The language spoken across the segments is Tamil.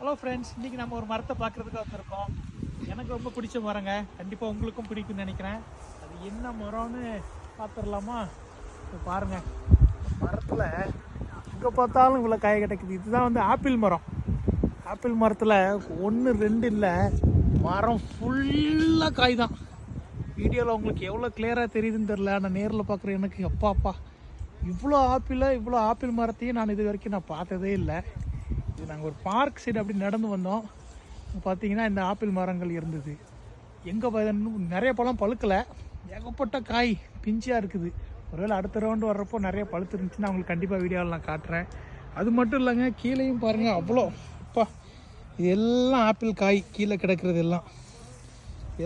ஹலோ ஃப்ரெண்ட்ஸ் இன்றைக்கி நம்ம ஒரு மரத்தை பார்க்குறதுக்கு வந்திருக்கோம். எனக்கு ரொம்ப பிடிச்ச மரங்க. கண்டிப்பாக உங்களுக்கும் பிடிக்கும்னு நினைக்கிறேன். அது என்ன மரம்னு பார்த்துடலாமா? இப்போ பாருங்கள் மரத்தில் எங்கே பார்த்தாலும் இவ்வளோ காய் கிடைக்குது. இதுதான் வந்து ஆப்பிள் மரம். ஆப்பிள் மரத்தில் ஒன்று ரெண்டு இல்லை. மரம் ஃபுல்லாக காய் தான் வீடியோவில் உங்களுக்கு எவ்வளோ கிளியராக தெரியுதுன்னு தெரில ஆனால் நேரில் பார்க்குற எனக்கு அப்பா அப்பா. இவ்வளோ ஆப்பிள் இவ்வளோ ஆப்பிள் மரத்தையும் நான் இது வரைக்கும் நான் பார்த்ததே இல்லை. நாங்கள் ஒரு பார்க் சைடு அப்படி நடந்து வந்தோம். பார்த்தீங்கன்னா இந்த ஆப்பிள் மரங்கள் இருந்தது. எங்கே நிறைய பழம் பழுக்கலை. ஏகப்பட்ட காய் பிஞ்சியாக இருக்குது. ஒருவேளை அடுத்த ரவுண்டு வர்றப்போ நிறைய பழுத்து இருந்துச்சுன்னா அவங்களுக்கு கண்டிப்பாக வீடியோவில் நான் காட்டுறேன். அது மட்டும் இல்லைங்க கீழேயும் பாருங்கள் அவ்வளோ. அப்பா இது எல்லாம் ஆப்பிள் காய் கீழே கிடக்கிறது எல்லாம்.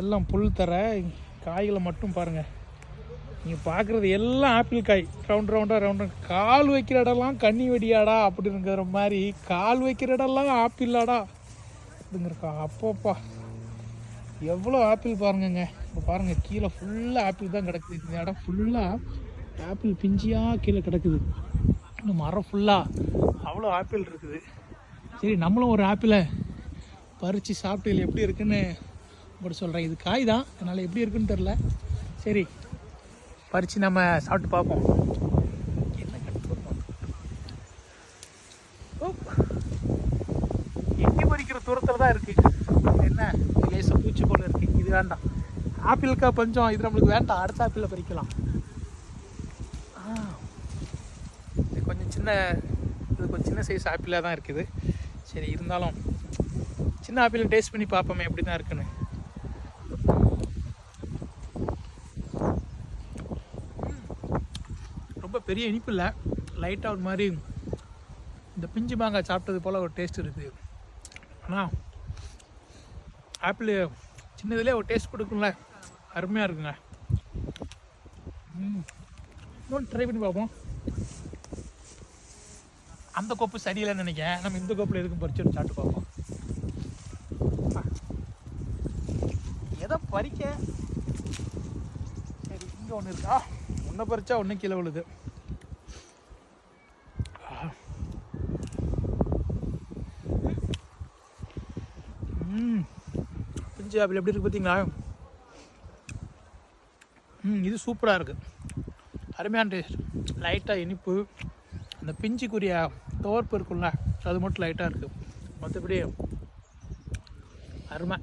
எல்லாம் புல் தர காய்களை மட்டும் பாருங்கள் நீங்கள் பார்க்குறது எல்லாம் ஆப்பிள் காய். ரவுண்ட் ரவுண்டாக ரவுண்ட் கால் வைக்கிற இடம்லாம் கண்ணி வெடியாடா அப்படிங்கிற மாதிரி கால் வைக்கிற இடம்லாம் ஆப்பிளாடா அப்படிங்கிறக்கா அப்போப்பா. எவ்வளோ ஆப்பிள் பாருங்கங்க. இப்போ பாருங்கள் கீழே ஃபுல்லாக ஆப்பிள் தான் கிடக்குது. இந்த இடம் ஃபுல்லாக ஆப்பிள் பிஞ்சியாக கீழே கிடக்குது. இந்த மரம் ஃபுல்லாக அவ்வளோ ஆப்பிள் இருக்குது. சரி நம்மளும் ஒரு ஆப்பிளை பறித்து சாப்பிட்டு எப்படி இருக்குன்னு உங்கள்கிட்ட சொல்கிறேன் இது காய் தான். அதனால் எப்படி இருக்குன்னு தெரில சரி பறித்து நம்ம சாப்பிட்டு பார்ப்போம். என்ன எட்டி பறிக்கிற தூரத்தில் தான் இருக்குது என்ன? லேசாக பூச்சி போல இருக்குது இது வேண்டாம். ஆப்பிளுக்கா பஞ்சம் இது நம்மளுக்கு வேண்டாம். அடுத்த ஆப்பிளில் பறிக்கலாம். இது கொஞ்சம் சின்ன இது கொஞ்சம் சின்ன சைஸ் ஆப்பிளாக தான் இருக்குது. சரி இருந்தாலும் சின்ன ஆப்பிள் டேஸ்ட் பண்ணி பார்ப்போமே எப்படி தான் இருக்குன்னு. ரொம்ப பெரிய இனிப்பு இல்லை. லைட்டாக ஒரு மாதிரி இந்த பிஞ்சு மாங்காய் சாப்பிட்டது போல் ஒரு டேஸ்ட் இருக்குது. ஆனால் ஆப்பிள் சின்னதுலேயே ஒரு டேஸ்ட் கொடுக்கும்ல. அருமையாக இருக்குங்க. ம். இன்னொன்று ட்ரை பண்ணி பார்ப்போம். அந்த கோப்பு சரியில்லைன்னு நினைக்கிறேன். நம்ம இந்த கோப்பில் எதுக்கும் பறிச்சு ஒரு சாப்பிட்டு பார்ப்போம். எதை பறிக்க? சரி இங்கே ஒன்று இருக்கா? ஒன்றை பறிச்சா ஒன்று கீழே விழுது ம் ஆரஞ்சு ஆப்பிள் எப்படி இருக்குது பார்த்தீங்களா ம் இது சூப்பராக இருக்குது அருமையான டேஸ்ட் லைட்டாக இனிப்பு. அந்த பிஞ்சுக்குரிய துவர்ப்பு இருக்குல்ல அது மட்டும் லைட்டாக இருக்குது மற்றபடி அருமை.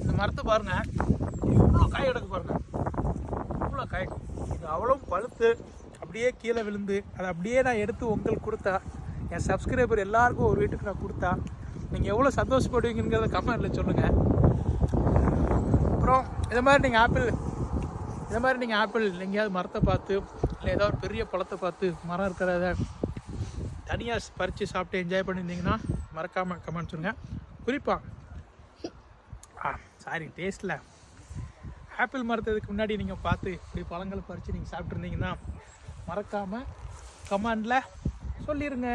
இந்த மரத்தை பாருங்க. இவ்வளோ காய் எடுக்க பாருங்க. இவ்வளோ காய். இது அவ்வளோ பழுத்து அப்படியே கீழே விழுந்து அதை அப்படியே நான் எடுத்து உங்களுக்கு கொடுத்தா என் சப்ஸ்கிரைபர் எல்லாருக்கும் ஒரு வீட்டுக்கு நான் கொடுத்தா நீங்கள் எவ்வளோ சந்தோஷப்படுவீங்கிறத கமெண்ட்டில் சொல்லுங்கள் அப்புறம் இதை மாதிரி நீங்கள் ஆப்பிள் இதை மாதிரி நீங்கள் ஆப்பிள் எங்கேயாவது மரத்தை பார்த்து இல்லை ஏதாவது ஒரு பெரிய பழத்தை பார்த்து மரம் இருக்கிறத தனியாக பறித்து சாப்பிட்டு என்ஜாய் பண்ணியிருந்தீங்கன்னா மறக்காமல் கமெண்ட் சொல்லுங்கள் குறிப்பாக ஆ சாரி டேஸ்ட்டில் ஆப்பிள் மரத்தை முன்னாடி நீங்கள் பார்த்து இப்படி பழங்களை பறித்து நீங்கள் சாப்பிட்ருந்தீங்கன்னா மறக்காமல் கமெண்டில் சொல்லிடுங்க